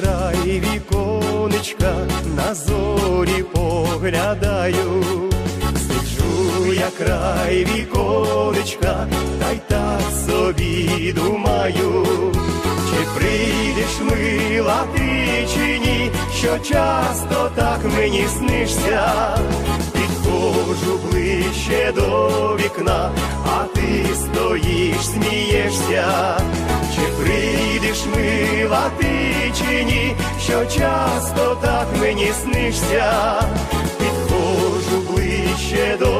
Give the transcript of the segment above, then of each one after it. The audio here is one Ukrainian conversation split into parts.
край віконечка, на зорі поглядаю, сиджу я край віконечка, та й так собі думаю, чи прийдеш мила ти чи ні, що часто так мені снишся, підходжу ближче до вікна, а ти стоїш, смієшся, чи прийдеш мила ти чи ні, що часто так мені снишся, підходжу ближче до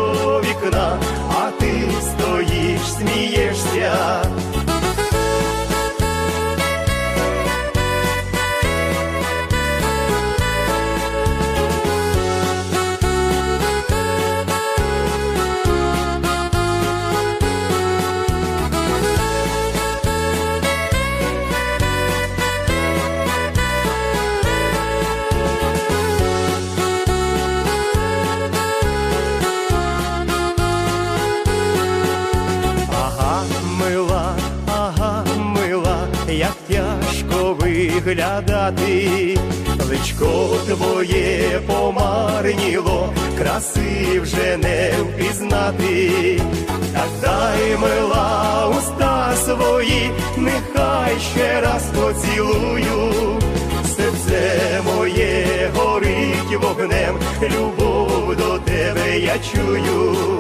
як тяжко виглядати, личко твоє помарніло, краси вже не впізнати, так дай мила уста свої, нехай ще раз поцілую, серце моє горить вогнем, любов до тебе я чую.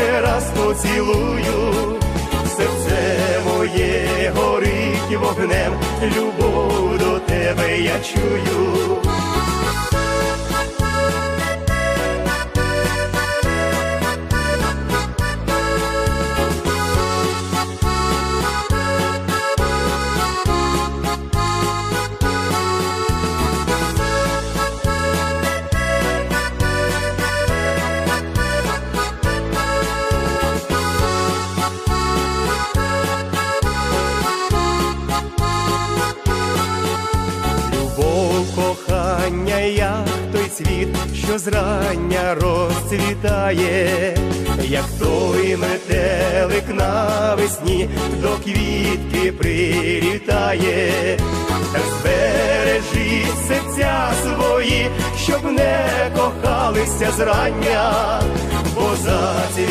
Ще раз поцілую, серце моє горить вогнем, любов до тебе я чую. Цвіт, що зрання розцвітає, як той метелик навесні до квітки прилітає, так збережіть серця свої, щоб не кохалися зрання, бо зацвіт.